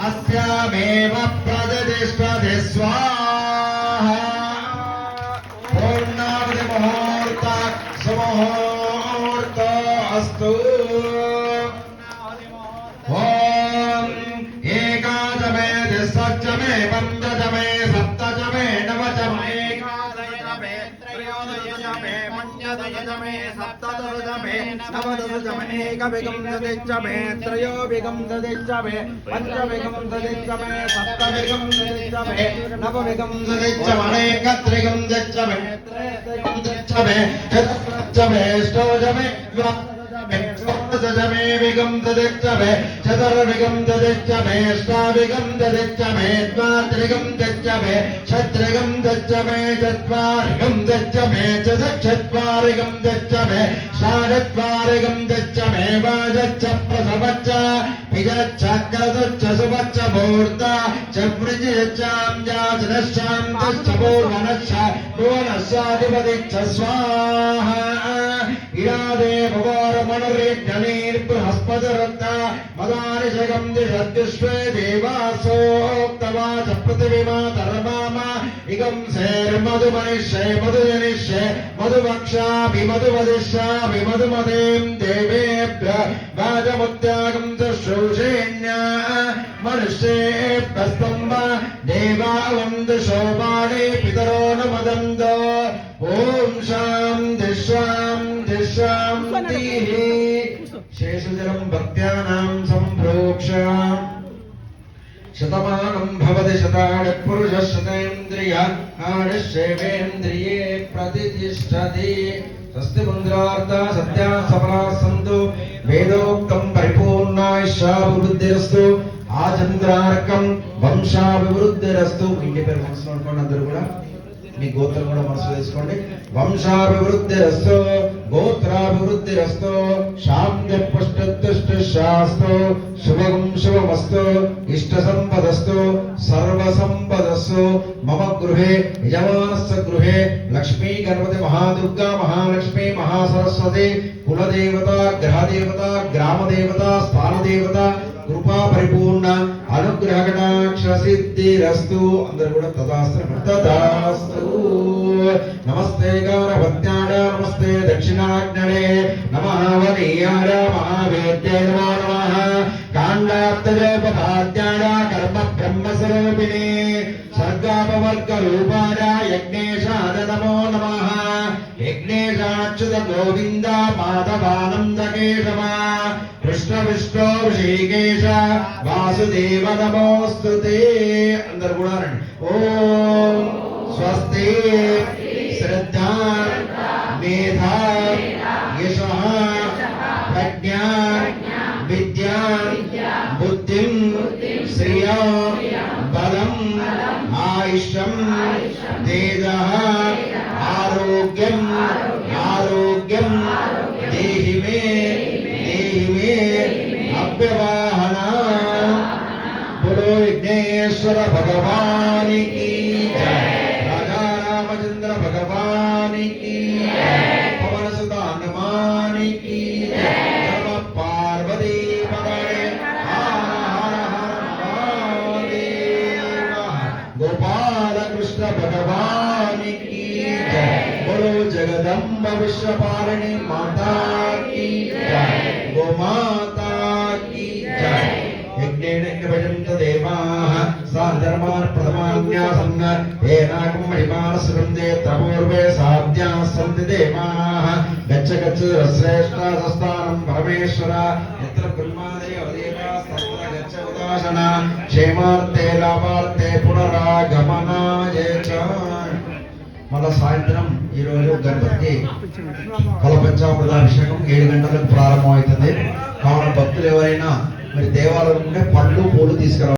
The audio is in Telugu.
अस्यामेव प्रदतिष्ठति स्वाहा पूर्णावधि मुहूर्त सुमुहूर्त अस्तु ॐ एकादमे दिशमेवम् పంచదశమే సప్తదశమే నవదశమే ఏకవిగం దదిచ్చమే త్రయోవిగం దదిచ్చమే పంచవిగం దదిచ్చమే సప్తవిగం దదిచ్చమే నవవిగం దదిచ్చమే కత్రిగం దచ్చమే త్రేత్రిగం దచ్చమే చతుర్దచ్చమే ష్టోజమే షోడశమే విగం దచ్చమే చతుర్విగం దచ్చమే అష్టావిగం దచ్చమే ద్వాత్రిగం దచ్చమే ఛత్రిగం దచ్చమే చత్వారిగం దచ్చమే చతుర్చత్వారిగం దచ్చమే షాడత్వారిగం దచ్చమే వాజచ్చ ప్రసవచ్చ పిజచ్చ క్రదుచ్చ సువచ్చ మూర్త చ వృజిచ్చాం జాతనశ్చాం తశ్చ పూర్వనశ్చ భువనశ్చాధిపతి చ స్వాహ ఇరాదే భవారమణరేజ్ఞనీర్ బృహస్పతిరత్న మదానిషగం దిశద్విశ్వే దేవాసోక్తవాచ పృథివీమాతర్మామ ఇగం శేర్మధుమనిష్యే మధుజనిష్యే మధువక్షాభి మధువదిష్యాభి మధుమదేం దేవేభ్య వాజముత్యాగం శుశ్రూషేణ్య మనుష్యేభ్యస్తంభ దేవావంద శోభాణే పితరో నమదంద ఓం శా శాంతి శేషజలం భక్త్యానాం సంప్రోక్ష శతమానం భవతి శతాని పురుష శతేంద్రియ ఆయుష్యేవేంద్రియే ప్రతిష్టతి. స్వస్తి మందిరార్థ సత్యా సఫలా సంతు. వేదోక్తం పరిపూర్ణాయుషాభివృద్ధిరస్తు ఆచంద్రార్కం వంశాభివృద్ధిరస్తు. ఇంటి పేరు మనసులో అనుకోండి అందరూ కూడా. మీ గోత్రం కూడా మనసులో తీసుకోండి వంశాభివృద్ధి రస్తో గోత్రాభివృద్ధి రస్తో శాంతి పుష్టుష్టు శాస్తు శుభం శుభమస్తు ఇష్ట సంపదస్తు సర్వ సంపదస్సు మమ గృహే యజమానస్య గృహే లక్ష్మీ గణపతి మహాదుర్గా మహాలక్ష్మి మహాసరస్వతి కులదేవత గ్రహదేవత గ్రామదేవత స్థానదేవత కృపా పరిపూర్ణ అనుగ్రహ కటాక్ష సిద్ధిరస్తు అందరూ కూడా తదాస్తు తదాస్తు. నమస్తే గౌరవత్యాడ నమస్తే దక్షిణాగ్నే నమః వనీయార మహావేద్య నమో నమః. కాండాప్తజోపపాద్యాడ కర్మ బ్రహ్మ స్వరూపిణి సర్గాపవర్గ రూపాయ యజ్ఞేశాద నమో నమః. యజ్ఞేశాచ్యుత గోవింద మాధవానంద కేశవ కృష్ణ విష్ణు ఋషికేశ వాసుదేవ నమోస్తు అందరు కూడా రండి. ఓం స్వస్తి శ్రద్ధ మేధ యశ ప్రజ్ఞ విద్యా బుద్ధిం శ్రియ బలం ఆయుష్యం తేజ ఆరోగ్యం వెంకటేశ్వర భగవానికి రాజారామచంద్ర భగవానికి పవనసుత హనుమానికి సర్వ పార్వతీ పదే గోపాలకృష్ణ భగవానికి బోలో జగదంబ విశ్వపాలని మాతాకి గోమా ధర్మాన్ ప్రథమాన్యాసన్ ఏనాకం మహిమానసుగంధే తమూర్వే సాధ్యాసంతి దేమానాః గచ్చ గచ్చ శ్రేష్ఠాసస్థానం పరమేశ్వర ఎత్ర కుల్మాదేవ దేవాస్తత్ర గచ్చ ఉదాసన క్షేమార్థే లాభార్థే పునరాగమనాయ చ మళ్ళా సాయంత్రం ఈరోజు గణపతికి ఫలపంచామృతాభిషేకం ఏడు గంటలకు ప్రారంభమవుతుంది కావున భక్తులు ఎవరైనా మరి దేవాలయం ఉంటే పండ్లు పూలు తీసుకురావాలి